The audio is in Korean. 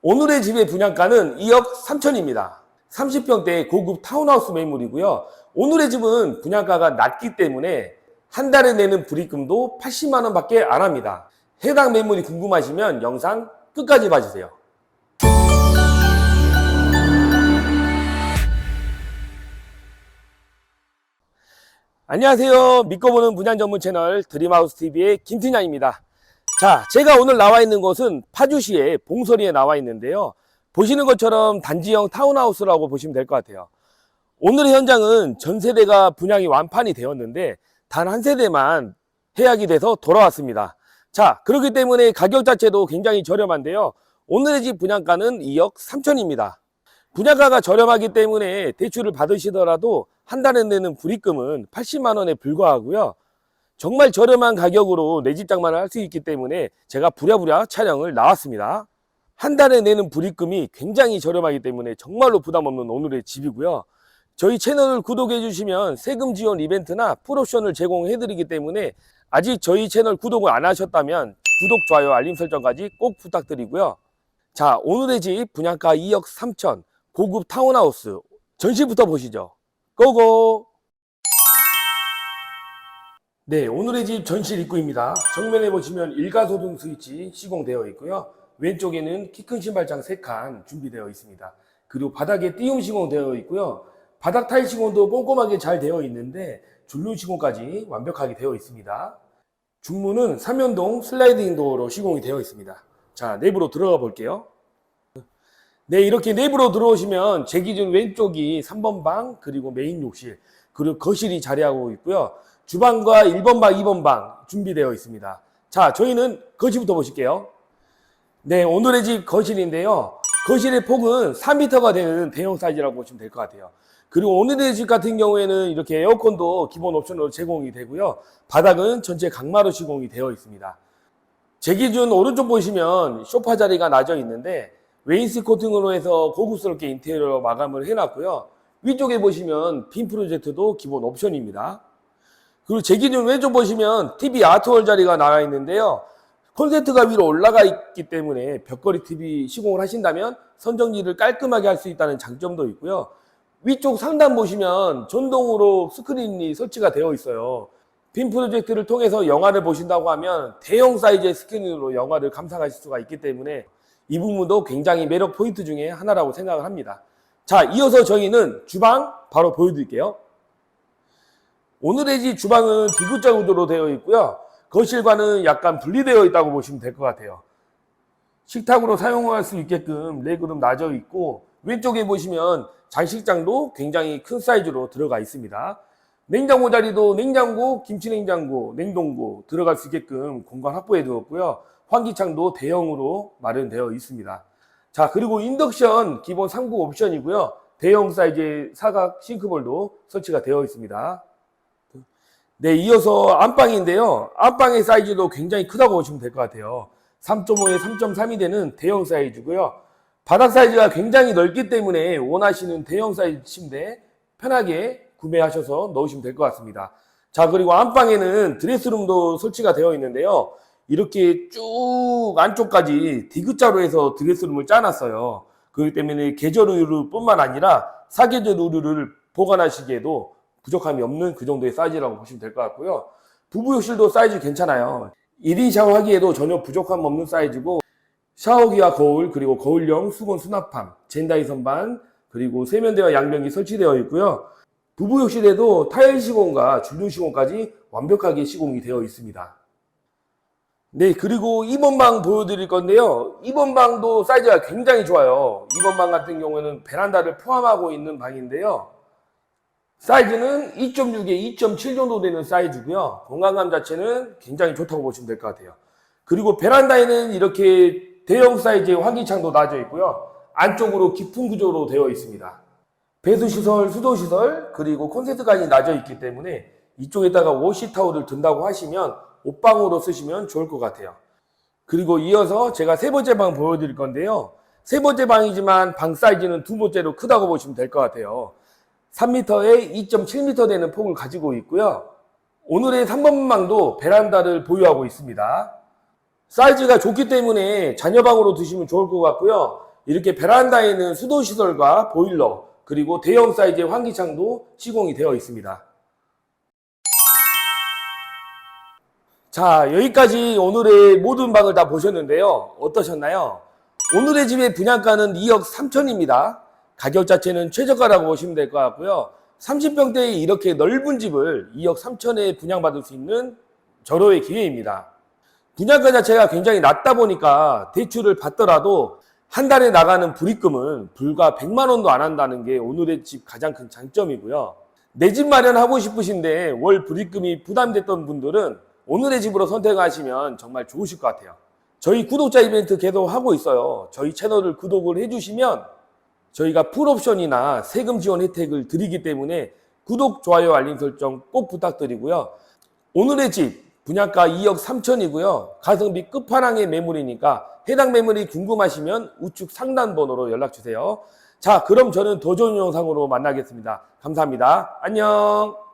오늘의 집의 분양가는 2억 3천입니다. 30평대 고급 타운하우스 매물이고요. 오늘의 집은 분양가가 낮기 때문에 한 달에 내는 불입금도 80만 원 밖에 안 합니다. 해당 매물이 궁금하시면 영상 끝까지 봐주세요. 안녕하세요. 믿고 보는 분양 전문 채널 드림하우스 TV의 김팀장입니다. 자, 제가 오늘 나와 있는 곳은 파주시의 봉소리에 나와 있는데요. 보시는 것처럼 단지형 타운하우스라고 보시면 될 것 같아요. 오늘의 현장은 전 세대가 분양이 완판이 되었는데 단 한 세대만 해약이 돼서 돌아왔습니다. 자, 그렇기 때문에 가격 자체도 굉장히 저렴한데요. 오늘의 집 분양가는 2억 3천입니다. 분양가가 저렴하기 때문에 대출을 받으시더라도 한 달에 내는 불입금은 80만 원에 불과하고요. 정말 저렴한 가격으로 내 집 장만을 할 수 있기 때문에 제가 부랴부랴 촬영을 나왔습니다. 한 달에 내는 불입금이 굉장히 저렴하기 때문에 정말로 부담 없는 오늘의 집이고요. 저희 채널을 구독해 주시면 세금 지원 이벤트나 풀옵션을 제공해 드리기 때문에 아직 저희 채널 구독을 안 하셨다면 구독, 좋아요, 알림 설정까지 꼭 부탁드리고요. 자, 오늘의 집 분양가 2억 3천 고급 타운하우스 전시부터 보시죠. 고고! 네, 오늘의 집 전실 입구입니다. 정면에 보시면 일가소등 스위치 시공되어 있고요. 왼쪽에는 키 큰 신발장 3칸 준비되어 있습니다. 그리고 바닥에 띄움 시공되어 있고요. 바닥 타일 시공도 꼼꼼하게 잘 되어 있는데 줄눈 시공까지 완벽하게 되어 있습니다. 중문은 삼연동 슬라이딩 도어로 시공이 되어 있습니다. 자, 내부로 들어가 볼게요. 네, 이렇게 내부로 들어오시면 제 기준 왼쪽이 3번 방, 그리고 메인 욕실, 그리고 거실이 자리하고 있고요. 주방과 1번 방, 2번 방 준비되어 있습니다. 자, 저희는 거실부터 보실게요. 네, 오늘의 집 거실인데요. 거실의 폭은 3m가 되는 대형 사이즈라고 보시면 될 것 같아요. 그리고 오늘의 집 같은 경우에는 이렇게 에어컨도 기본 옵션으로 제공이 되고요. 바닥은 전체 강마루 시공이 되어 있습니다. 제 기준 오른쪽 보시면 소파 자리가 나져 있는데 웨인스 코팅으로 해서 고급스럽게 인테리어 마감을 해놨고요. 위쪽에 보시면 빔 프로젝트도 기본 옵션입니다. 그리고 제 기준 왼쪽 보시면 TV 아트월 자리가 나와 있는데요. 콘센트가 위로 올라가 있기 때문에 벽걸이 TV 시공을 하신다면 선정리를 깔끔하게 할 수 있다는 장점도 있고요. 위쪽 상단 보시면 전동으로 스크린이 설치가 되어 있어요. 빔 프로젝트를 통해서 영화를 보신다고 하면 대형 사이즈의 스크린으로 영화를 감상하실 수가 있기 때문에 이 부분도 굉장히 매력 포인트 중에 하나라고 생각을 합니다. 자, 이어서 저희는 주방 바로 보여드릴게요. 오늘의 집 주방은 D자 구도로 되어 있고요. 거실과는 약간 분리되어 있다고 보시면 될 것 같아요. 식탁으로 사용할 수 있게끔 레그룸 나져 있고 왼쪽에 보시면 장식장도 굉장히 큰 사이즈로 들어가 있습니다. 냉장고 자리도 냉장고, 김치냉장고, 냉동고 들어갈 수 있게끔 공간 확보해 두었고요. 환기창도 대형으로 마련되어 있습니다. 자, 그리고 인덕션 기본 3구 옵션이고요. 대형 사이즈의 사각 싱크볼도 설치가 되어 있습니다. 네, 이어서 안방인데요. 안방의 사이즈도 굉장히 크다고 보시면 될 것 같아요. 3.5에 3.3이 되는 대형 사이즈고요. 바닥 사이즈가 굉장히 넓기 때문에 원하시는 대형 사이즈 침대 편하게 구매하셔서 넣으시면 될 것 같습니다. 자, 그리고 안방에는 드레스룸도 설치가 되어 있는데요. 이렇게 쭉 안쪽까지 디귿자로 해서 드레스룸을 짜놨어요. 그렇기 때문에 계절 의류뿐만 아니라 사계절 의류를 보관하시기에도 부족함이 없는 그 정도의 사이즈라고 보시면 될 것 같고요. 부부 욕실도 사이즈 괜찮아요. 1인 샤워하기에도 전혀 부족함 없는 사이즈고 샤워기와 거울 그리고 거울형 수건 수납함, 젠다이 선반 그리고 세면대와 양변기 설치되어 있고요. 부부 욕실에도 타일 시공과 줄눈 시공까지 완벽하게 시공이 되어 있습니다. 네, 그리고 2번 방 보여드릴 건데요. 2번 방도 사이즈가 굉장히 좋아요. 2번 방 같은 경우에는 베란다를 포함하고 있는 방인데요. 사이즈는 2.6에 2.7 정도 되는 사이즈고요. 공간감 자체는 굉장히 좋다고 보시면 될 것 같아요. 그리고 베란다에는 이렇게 대형 사이즈의 환기창도 놔져 있고요. 안쪽으로 깊은 구조로 되어 있습니다. 배수시설, 수도시설, 그리고 콘센트까지 놔져 있기 때문에 이쪽에다가 워시타올을 둔다고 하시면 옷방으로 쓰시면 좋을 것 같아요. 그리고 이어서 제가 세 번째 방 보여드릴 건데요. 세 번째 방이지만 방 사이즈는 두 번째로 크다고 보시면 될 것 같아요. 3m에 2.7m 되는 폭을 가지고 있고요. 오늘의 3번 방도 베란다를 보유하고 있습니다. 사이즈가 좋기 때문에 자녀방으로 두시면 좋을 것 같고요. 이렇게 베란다에는 수도시설과 보일러, 그리고 대형 사이즈의 환기창도 시공이 되어 있습니다. 자, 여기까지 오늘의 모든 방을 다 보셨는데요. 어떠셨나요? 오늘의 집의 분양가는 2억 3천입니다. 가격 자체는 최저가라고 보시면 될 것 같고요. 30평대의 이렇게 넓은 집을 2억 3천에 분양받을 수 있는 절호의 기회입니다. 분양가 자체가 굉장히 낮다 보니까 대출을 받더라도 한 달에 나가는 불입금은 불과 100만 원도 안 한다는 게 오늘의 집 가장 큰 장점이고요. 내 집 마련하고 싶으신데 월 불입금이 부담됐던 분들은 오늘의 집으로 선택하시면 정말 좋으실 것 같아요. 저희 구독자 이벤트 계속 하고 있어요. 저희 채널을 구독을 해주시면 저희가 풀옵션이나 세금 지원 혜택을 드리기 때문에 구독, 좋아요, 알림 설정 꼭 부탁드리고요. 오늘의 집 분양가 2억 3천이고요. 가성비 끝판왕의 매물이니까 해당 매물이 궁금하시면 우측 상단 번호로 연락 주세요. 자, 그럼 저는 더 좋은 영상으로 만나겠습니다. 감사합니다. 안녕.